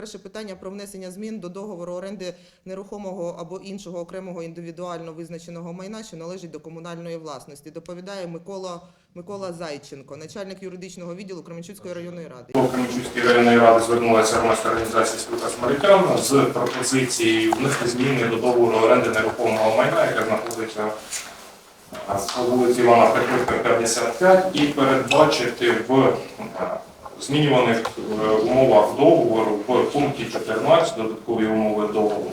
Перше питання про внесення змін до договору оренди нерухомого або іншого окремого індивідуально визначеного майна, що належить до комунальної власності. Доповідає Микола Микола Зайченко, начальник юридичного відділу Кременчуцької районної ради. До Кременчуцької районної ради звернулася громадська організація спілка Самаритян з пропозицією внести зміни до договору оренди нерухомого майна, яке знаходиться по вулиці Івана Петрівка, 55, і передбачити в змінюваних е, умовах договору в пункті 14 додаткові умови договору.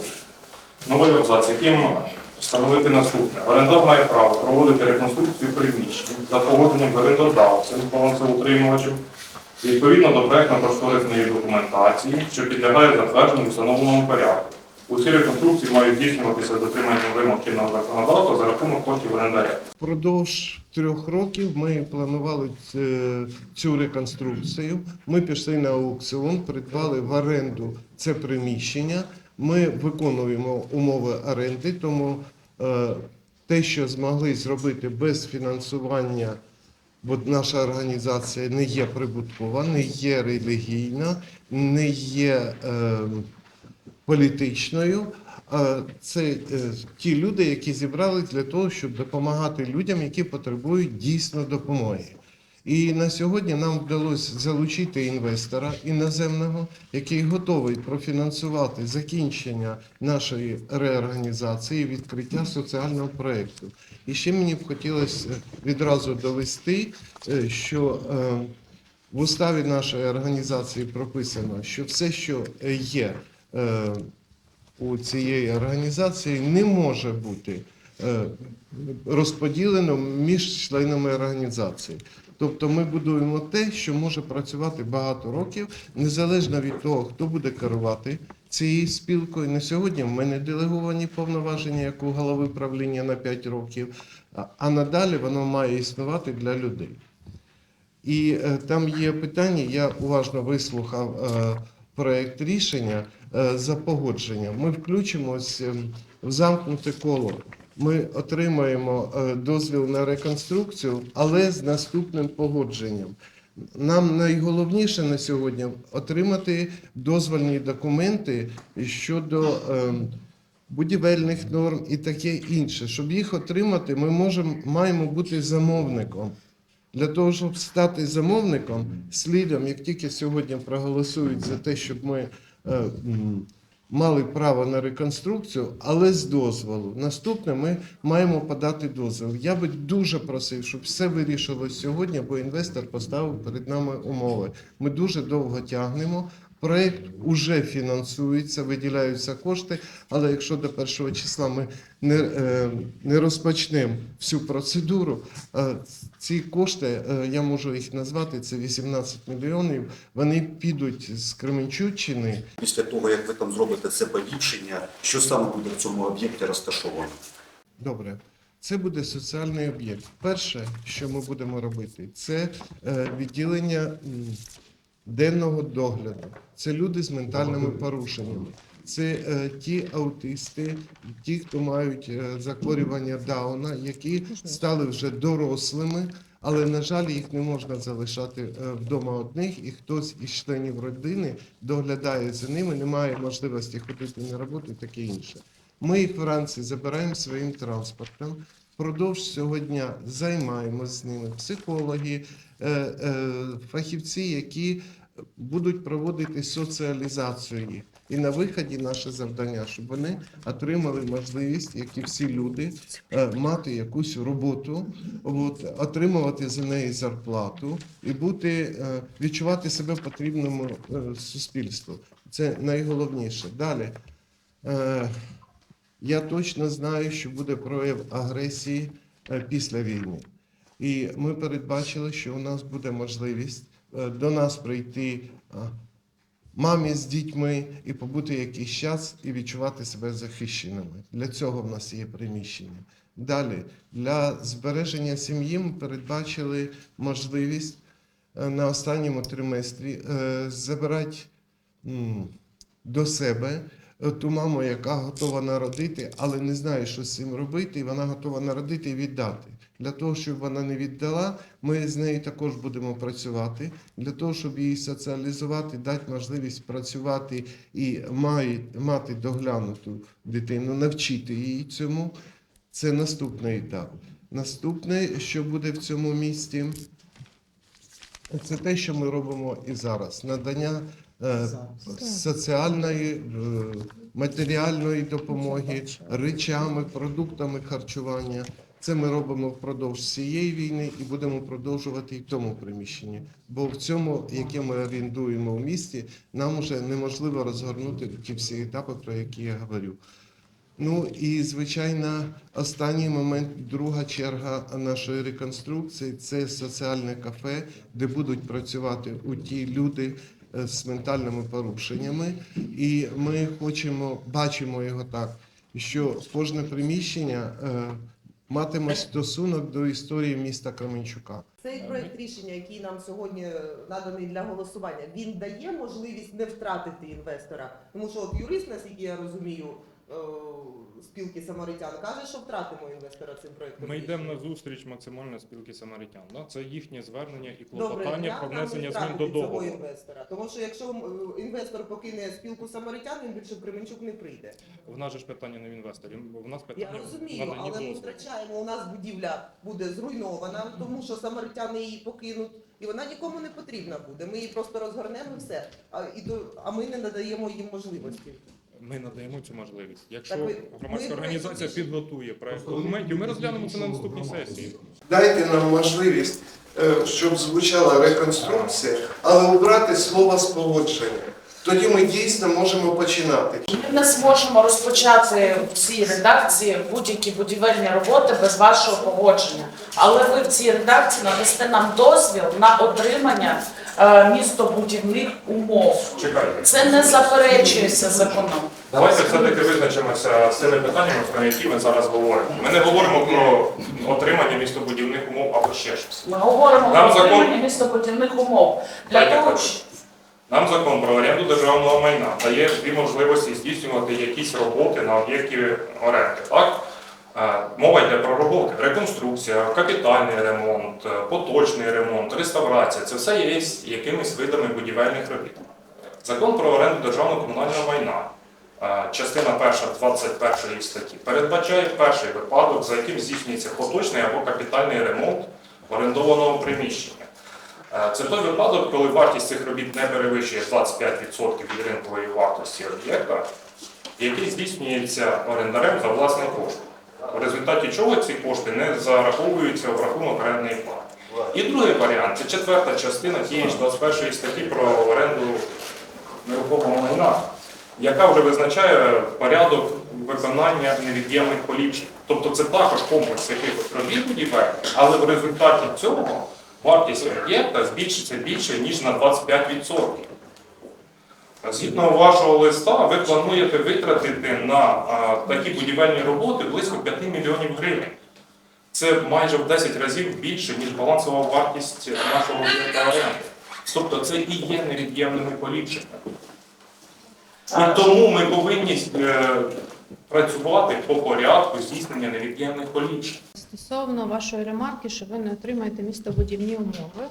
Новий абзац, яким встановити наступне. Орендар має право проводити реконструкцію приміщень за погодженням орендодавцем, балансоутримувачем, відповідно до проектно-кошторисної документації, що підлягає затвердженню встановленому порядку. Усі реконструкції мають здійснюватися з дотриманням вимог чинного законодавства за рахунок коштів орендаря. Впродовж трьох років ми планували цю реконструкцію. Ми пішли на аукціон, придбали в оренду це приміщення. Ми виконуємо умови оренди, тому е, те, що змогли зробити без фінансування, бо наша організація не є прибуткова, не є релігійна, не є. Е, політичною. Це е, ті люди, які зібрались для того, щоб допомагати людям, які потребують дійсно допомоги. І на сьогодні нам вдалося залучити інвестора іноземного, який готовий профінансувати закінчення нашої реорганізації, відкриття соціального проєкту. І ще мені б хотілося відразу довести, е, що е, в уставі нашої організації прописано, що все, що е, є е, у цієї організації, не може бути е, розподілено між членами організації. Тобто ми будуємо те, що може працювати багато років, незалежно від того, хто буде керувати цією спілкою. На сьогодні в мене делеговані повноваження як у голови правління на 5 років, а- надалі воно має існувати для людей. І е, там є питання, я уважно вислухав е, проект рішення е, за погодженням. Ми включимось ем, в замкнуте коло. Ми отримаємо е, дозвіл на реконструкцію, але з наступним погодженням. Нам найголовніше на сьогодні отримати дозвольні документи щодо ем, будівельних норм і таке інше. Щоб їх отримати, ми можемо маємо бути замовником. Для того, щоб стати замовником, слідом, як тільки сьогодні проголосують за те, щоб ми е, мали право на реконструкцію, але з дозволу. Наступне ми маємо подати дозвіл. Я би дуже просив, щоб все вирішилось сьогодні, бо інвестор поставив перед нами умови. Ми дуже довго тягнемо. Проект уже фінансується, виділяються кошти, але якщо до першого числа ми не, е, не розпочнемо всю процедуру, е, ці кошти, е, я можу їх назвати, це 18 мільйонів, вони підуть з Кременчуччини Після того, як ви там зробите це поліпшення, що саме буде в цьому об'єкті розташовано? Добре. Це буде соціальний об'єкт. Перше, що ми будемо робити, це відділення денного догляду. Це люди з ментальними порушеннями. Це е, ті аутисти, ті, хто мають е, захворювання Дауна, які стали вже дорослими, але, на жаль, їх не можна залишати е, вдома одних, і хтось із членів родини доглядає за ними, немає можливості ходити на роботу і таке інше. Ми їх вранці забираємо своїм транспортом. Впродовж цього дня займаємося з ними психологи, е, е, фахівці, які будуть проводити соціалізацію їх. І на виході наше завдання, щоб вони отримали можливість, як і всі люди, е, мати якусь роботу, от, отримувати за неї зарплату і бути, відчувати себе потрібному суспільству. Це найголовніше. Далі. Я точно знаю, що буде прояв агресії е, після війни. І ми передбачили, що у нас буде можливість е, до нас прийти е, мамі з дітьми і побути якийсь час і відчувати себе захищеними. Для цього в нас є приміщення. Далі, для збереження сім'ї ми передбачили можливість на останньому триместрі забирати до себе ту маму, яка готова народити, але не знає, що з цим робити, і вона готова народити і віддати. Для того, щоб вона не віддала, ми з нею також будемо працювати. Для того, щоб її соціалізувати, дати можливість працювати і мати доглянуту дитину, навчити її цьому. Це наступний етап. Наступне, що буде в цьому місті, це те, що ми робимо і зараз: надання е, соціальної, е, матеріальної допомоги, речами, продуктами харчування. Це ми робимо впродовж цієї війни і будемо продовжувати і в тому приміщенні. Бо в цьому, яке ми орендуємо в місті, нам вже неможливо розгорнути ті всі етапи, про які я говорю. Ну і звичайно, останній момент, друга черга нашої реконструкції це соціальне кафе, де будуть працювати у ті люди е, з ментальними порушеннями. І ми хочемо, бачимо його так, що кожне приміщення е, матиме стосунок до історії міста Кременчука. Цей проект рішення, який нам сьогодні е, наданий для голосування, він дає можливість не втратити інвестора. Тому що от юрист, наскільки я розумію, е, спілки самаритян каже, що втратимо інвестора цим проектом. Ми йдемо на зустріч максимально спілки самаритян. Да? Це їхнє звернення і клопотання про внесення не змін до цього договору. інвестора? Тому що якщо е, інвестор покине спілку самаритян, він більше в Кременчук не прийде. В нас же ж питання не в інвесторі. В нас Я питання розумію, але ми втрачаємо. У нас будівля буде зруйнована, тому що самаритяни її покинуть, і вона нікому не потрібна буде. Ми її просто розгорнемо все. А і то, а ми не надаємо їм можливості. Ми надаємо цю можливість. Якщо ви- громадська організація підготує проект документів, ми розглянемо це на наступній сесії. Дайте нам можливість, е, щоб звучала реконструкція, але обрати слово спогодження. Тоді ми дійсно можемо починати. Ми не зможемо розпочати в цій редакції будь-які будівельні роботи без вашого погодження. Але ви в цій редакції надасте нам дозвіл на отримання містобудівних умов. Чекайте. Це не заперечується законом. Давайте все-таки визначимося з цими питаннями, про які ми зараз говоримо. Ми не говоримо про отримання містобудівних умов або ще щось. Ми говоримо Нам про закон- отримання містобудівних умов для Дайте того, так. Нам закон про оренду державного майна дає дві можливості здійснювати якісь роботи на об'єкті оренди. Так? Е, Мова йде про роботи. Реконструкція, капітальний ремонт, е, поточний ремонт, реставрація це все є якимись видами будівельних робіт. Закон про оренду державного комунального майна, е, частина перша 21 статті, передбачає перший випадок, за яким здійснюється поточний або капітальний ремонт орендованого приміщення. Це той випадок, коли вартість цих робіт не перевищує 25% від ринкової вартості об'єкта, який здійснюється орендарем за власний кошт. В результаті чого ці кошти не зараховуються в рахунок орендної плати. І другий варіант це четверта частина тієї ж 21 статті про оренду нерухомого майна, яка вже визначає порядок виконання невід'ємних поліпшень. Тобто це також комплекс якихось робіт будівель, але в результаті цього вартість об'єкта збільшиться більше, ніж на 25%. Згідно вашого листа, ви плануєте витратити на а, такі будівельні роботи близько 5 мільйонів гривень. Це майже в 10 разів більше, ніж балансова вартість нашого об'єкта оренди. Тобто це і є невід'ємними поліпшеннями. І тому ми повинні е, працювати по порядку здійснення невід'ємних поліпшень. Стосовно вашої ремарки, що ви не отримаєте містобудівні умови.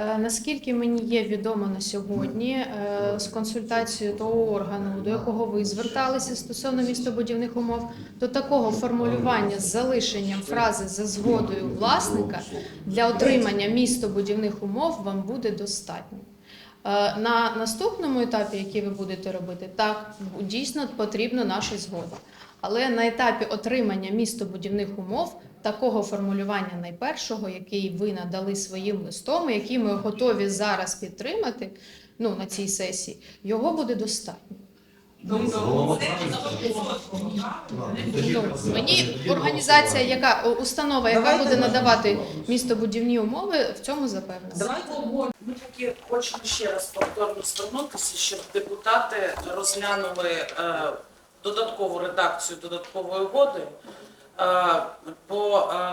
Е, Наскільки мені є відомо на сьогодні, е, з консультацією того органу, до якого ви зверталися стосовно містобудівних умов, то такого формулювання з залишенням фрази за згодою власника для отримання містобудівних умов вам буде достатньо. Е, На наступному етапі, який ви будете робити, так дійсно потрібна наша згода. Але на етапі отримання містобудівних умов такого формулювання найпершого, який ви надали своїм листом, який ми готові зараз підтримати ну, на цій сесії, його буде достатньо. Ну, мені організація, яка установа, яка Давайте буде надавати містобудівні умови, в цьому запевнена. Давайте Ми таки хочемо ще раз повторно звернутися, щоб депутати розглянули е, додаткову редакцію додаткової угоди е, по е,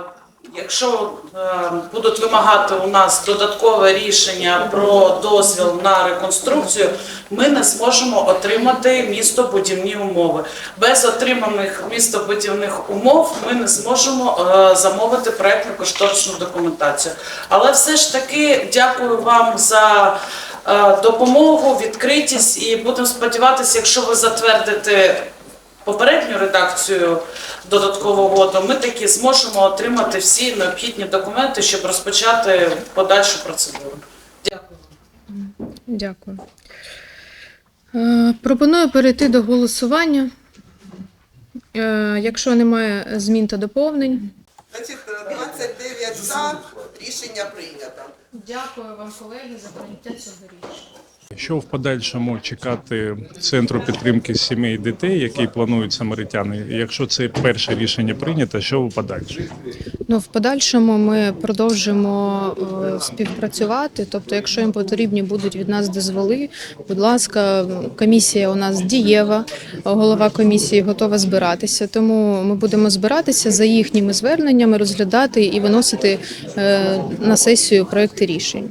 Якщо е, будуть вимагати у нас додаткове рішення про дозвіл на реконструкцію, ми не зможемо отримати містобудівні умови. Без отриманих містобудівних умов ми не зможемо замовити проектну кошторисну документацію. Але все ж таки дякую вам за допомогу, відкритість і будемо сподіватися, якщо ви затвердите попередню редакцію додаткового угоду, ми таки зможемо отримати всі необхідні документи, щоб розпочати подальшу процедуру. Дякую. Дякую. Е, Пропоную перейти до голосування. Е, Якщо немає змін та доповнень. Значить, 29 за рішення прийнято. Дякую вам, колеги, за прийняття цього рішення. Що в подальшому чекати центру підтримки сімей і дітей, який планують самаритяни? Якщо це перше рішення прийнято, що в подальшому? Ну, в подальшому ми продовжимо е, співпрацювати. Тобто, якщо їм потрібні будуть від нас дозволи, будь ласка, комісія у нас дієва, голова комісії готова збиратися. Тому ми будемо збиратися за їхніми зверненнями, розглядати і виносити е, на сесію проекти рішень.